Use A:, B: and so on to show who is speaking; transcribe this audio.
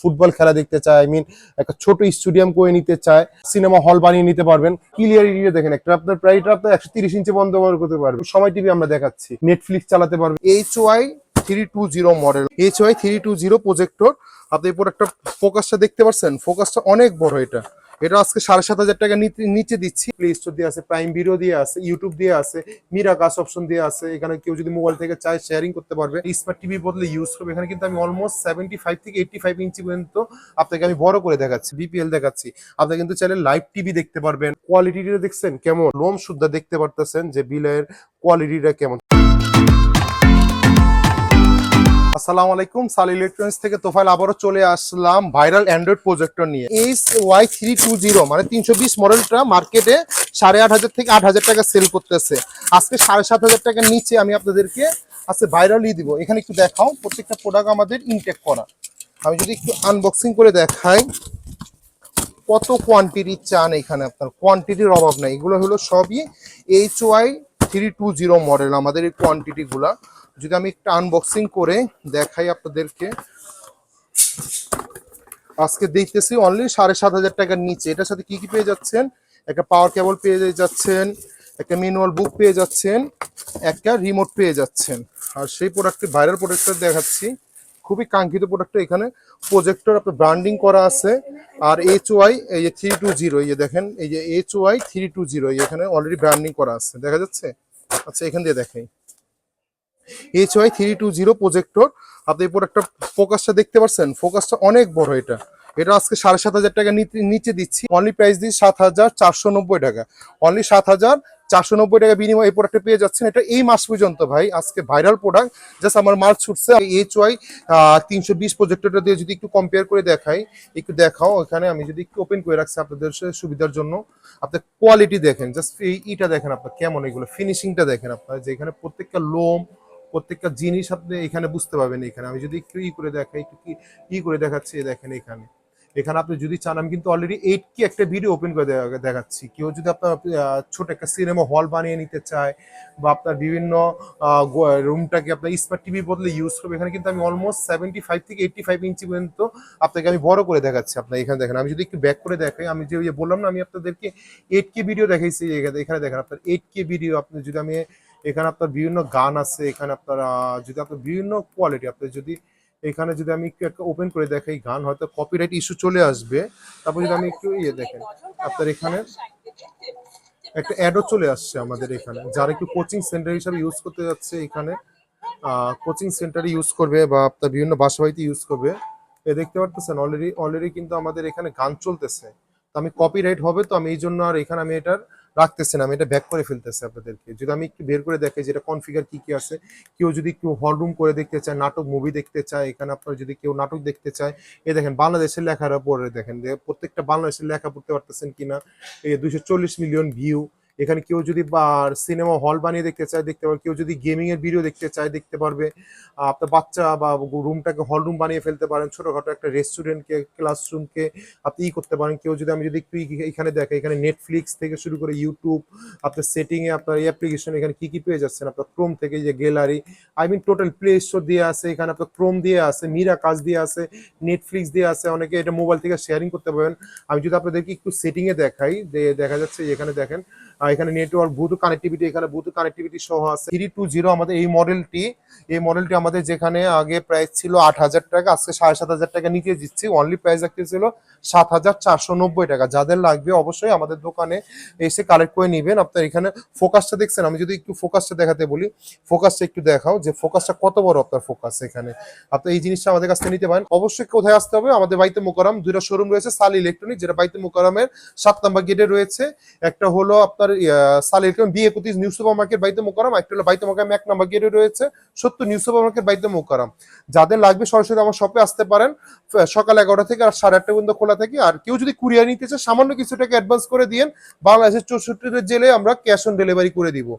A: Football খেলা দেখতে চায় আই মিন একটা ছোট স্টুডিয়াম করে নিতে চায়, সিনেমা হল বানিয়ে নিতে পারবেন। ক্লিয়ারিটিটা দেখেন, একটা আপনার প্রাইটা আপনার একশো তিরিশ ইঞ্চি বন্ধ করতে পারবেন। সময় টিভি আমরা দেখাচ্ছি। নেটফ্লিক্স চালাতে পারবেন। H Y three two zero model H Y three two zero projector আপনি এরপর একটা ফোকাসটা দেখতে পাচ্ছেন ফোকাসটা অনেক বড় এটা। এটা আজকে সাড়ে সাত হাজার টাকা নিচে দিচ্ছি। প্লে স্টোর দিয়ে আছে প্রাইম ভিডিও দিয়ে আছে ইউটিউব দিয়ে আছে মিরা কাস অপশন দিয়ে আছে। এখানে কেউ যদি মোবাইল থেকে চায় শেয়ারিং করতে পারবে। স্মার্ট টিভি বদলে ইউজ করবে। এখানে কিন্তু আমি অলমোস্ট সেভেন্টি ফাইভ থেকে এইটটি ফাইভ ইঞ্চি পর্যন্ত আপনাকে আমি বড় করে দেখাচ্ছি বিপিএল দেখাচ্ছি। আপনি কিন্তু চাইলে লাইভ টিভি দেখতে পারবেন। কোয়ালিটিটা দেখছেন কেমন? লোম শুদ্ধা দেখতে পারতেছেন যে বিলের কোয়ালিটিটা কেমন। আসসালামু আলাইকুম, সাল ইলেকট্রনিক্স থেকে তোফাইল আবারও চলে আসলাম ভাইরাল অ্যান্ড্রয়েড প্রজেক্টর নিয়ে। H Y three two zero মানে তিনশো বিশ মডেলটা মার্কেটে সাড়ে আট হাজার থেকে আট হাজার টাকা সেল করতেছে। আজকে সাড়ে সাত হাজার টাকার নিচে আমি আপনাদেরকে আজকে ভাইরালই দিব। এখানে একটু দেখাও, প্রত্যেকটা প্রোডাক্ট আমাদের ইনটেক করা। আমি যদি একটু আনবক্সিং করে দেখাই, কত কোয়ান্টিটি চান এখানে আপনার? কোয়ান্টিটির অভাব নাই। এগুলো হলো সবই H Y three two zero model আমাদের এই কোয়ান্টিটিগুলা যদি আমি একটু আনবক্সিং করে দেখাই আপনাদেরকে। আজকে দেখতেছি অনলি সাড়ে সাত হাজার টাকার নিচে। এটার সাথে কি কি পেয়ে যাচ্ছেন? একটা পাওয়ার কেবল পেয়ে যাচ্ছেন, একটা ম্যানুয়াল বুক পেয়ে যাচ্ছেন, একটা রিমোট পেয়ে যাচ্ছেন। আর সেই প্রোডাক্টটি ভাইরাল প্রোডাক্টটা দেখাচ্ছি। খুবই কাঙ্ক্ষিত প্রোডাক্টটা এখানে প্রজেক্টর আপনার ব্র্যান্ডিং করা আছে। আর এইচ ওয়াই এই যে থ্রি টু জিরো এই যে দেখেন, এই যে H Y three two zero এখানে অলরেডি ব্র্যান্ডিং করা আছে। দেখা যাচ্ছে? আচ্ছা এখান দিয়ে দেখাই। H Y three two zero projector আপনি এরপর একটা ফোকাসটা দেখতে পাচ্ছেন? ফোকাসটা অনেক বড় এটা। এটা আজকে সাড়ে সাত হাজার টাকা নিচে দিচ্ছি। অনলি প্রাইস দিচ্ছি সাত হাজার চারশো নব্বই টাকা। অনলি সাত হাজার চারশো নব্বই টাকা বিনিময় এই প্রোডাক্টটা পেয়ে যাচ্ছেন। এটা এই মাস পর্যন্ত ভাই, আজকে ভাইরাল প্রোডাক্ট জাস্ট আমার মাল ছুটছে। এইচ ওয়াই তিনশো বিশ প্রজেক্টরটা দিয়ে যদি একটু কম্পেয়ার করে দেখাই, একটু দেখাও। এখানে আমি যদি একটু ওপেন করে রাখছি আপনাদের সুবিধার জন্য। আপনার কোয়ালিটি দেখেন। জাস্ট ইটা দেখেন আপনার কেমন এগুলো। ফিনিশিংটা দেখেন আপনার। যে এখানে প্রত্যেকটা লোম প্রত্যেকটা জিনিস আপনি এখানে বুঝতে পারবেন এখানে। আমি যদি একটু ই করে দেখাই, একটু কি, ই করে দেখাচ্ছি দেখেন এখানে। এখানে আপনি যদি চান, আমি কিন্তু অলরেডি এইট কি একটা ভিডিও ওপেন করে দেখাচ্ছি। কেউ যদি আপনার ছোট একটা সিনেমা হল বানিয়ে নিতে চায় বা আপনার বিভিন্ন রুমটাকে আপনার স্মার্ট টিভি বদলে ইউজ করবে, এখানে কিন্তু আমি অলমোস্ট সেভেন্টি ফাইভ থেকে এইটটি ফাইভ ইঞ্চি পর্যন্ত আপনাকে আমি বড় করে দেখাচ্ছি। আপনার এখানে দেখেন, আমি যদি একটু ব্যাক করে দেখাই, আমি যে বললাম না, আমি আপনাদেরকে এইট কে ভিডিও দেখাইছি, এখানে দেখেন, আপনার এইট কে ভিডিও আপনি যদি আমি এখানে আপনার বিভিন্ন গান আছে, এখানে আপনার যদি আপনার বিভিন্ন কোয়ালিটি আপনার যদি এখানে যদি আমি একটু একটা ওপেন করে দেখাই গান, হয়তো কপিরাইট ইস্যু চলে আসবে। তারপর যদি আমি একটু ইয়ে দেখেন, আপনার এখানে একটা অ্যাডও চলে আসছে আমাদের এখানে। যারা একটু কোচিং সেন্টার হিসাবে ইউজ করতে যাচ্ছে এখানে কোচিং সেন্টারে ইউজ করবে বা আপনার বিভিন্ন বাসা বাড়িতে ইউজ করবে, এ দেখতে পারতেছেন অলরেডি অলরেডি কিন্তু আমাদের এখানে গান চলতেছে। তো আমি কপিরাইট হবে, তো আমি এই জন্য আর এখানে আমি এটার রাখতেছি না, আমি এটা ব্যাক করে ফেলতেছি আপনাদেরকে। যদি আমি একটু বের করে দেখাই যেটা কনফিগার কি কি আছে, কেউ যদি কেউ হল রুম করে দেখতে চায়, নাটক মুভি দেখতে চায়, এখানে আপনার যদি কেউ নাটক দেখতে চায় এ দেখেন বাংলাদেশের লেখার পরে দেখেন প্রত্যেকটা বাংলাদেশের লেখা পড়তে পারতেছেন কিনা, এই দুইশো চল্লিশ মিলিয়ন ভিউ এখানে কেউ যদি সিনেমা হল বানিয়ে দেখতে চায়, দেখতে পারবে। কেউ যদি গেমিং এর ভিডিও দেখতে চায়, দেখতে পারবে। আপনার বাচ্চা বা রুমটাকে হল রুম বানিয়ে ফেলতে পারেন। ছোটখাটো একটা রেস্টুরেন্টকে ক্লাসরুমকে আপনি ই করতে পারেন। কেউ যদি, আমি যদি একটু এখানে দেখে এখানে নেটফ্লিক্স থেকে শুরু করে ইউটিউব আপনার সেটিং এ আপনার অ্যাপ্লিকেশন এখানে কি কি পেয়ে যাচ্ছেন? আপনার ক্রোম থেকে যে gallery I mean total play store দিয়ে আছে, এখানে আপনার ক্রোম দিয়ে আছে মিরা কাজ দিয়ে আছে নেটফ্লিক্স দিয়ে আছে, অনেকে এটা মোবাইল থেকে শেয়ারিং করতে পারবেন আমি যদি আপনাদেরকে একটু সেটিং এ দেখাই যে দেখা যাচ্ছে, এখানে দেখেন এখানে নেটওয়ার্ক ব্লুটুথ কানেক্টিভিটি এখানে ব্লুটুথ কানেক্টিভিটি সহ আছে। থ্রি টু জিরো আমাদের এই মডেলটি এই মডেলটি আমাদের যেখানে আগে প্রাইস ছিল আট হাজার টাকা, আজকে সাড়ে সাত হাজার টাকা নিচে দিচ্ছি। অনলি প্রাইস একটা ছিল সাত হাজার চারশো নব্বই টাকা। যাদের লাগবে অবশ্যই আমাদের দোকানে এসে কালেক্ট করে নেবেন। আপনার এখানে ফোকাসটা দেখছেন, আমি যদি একটু ফোকাসটা দেখাতে বলি ফোকাসটা একটু দেখাও যে ফোকাসটা কত বড় আপনার ফোকাস এখানে। আপনি এই জিনিসটা আমাদের কাছ থেকে নিতে পারেন। অবশ্যই কোথায় আসতে হবে? আমাদের বাইতে মোকারাম, দুইটা শোরুম রয়েছে, সাল ইলেকট্রনিক যেটা বাইতে মোকারামের সাত নাম্বার গেটে রয়েছে। একটা হলো আপনার সাল এরকম বি একত্রিশ নিউ সুপার মার্কেট বাইতে মোকারাম, একটা হলো বাইতে মোকারাম, এক নাম্বার গেটে রয়েছে, সত্তর নিউ সুপার মার্কেট বাইতে মোকারাম। যাদের লাগবে সরাসরি আমার শপে আসতে পারেন সকাল এগারোটা থেকে আর সাড়ে আটটা পর্যন্ত খোলা থাকে, আর কেউ যদি কুরিয়ার নিতে চায়, সামান্য কিছু টাকা অ্যাডভান্স করে দিয়েন, বাংলাদেশের চৌষট্টি জেলে আমরা ক্যাশ অন ডেলিভারি করে দিব।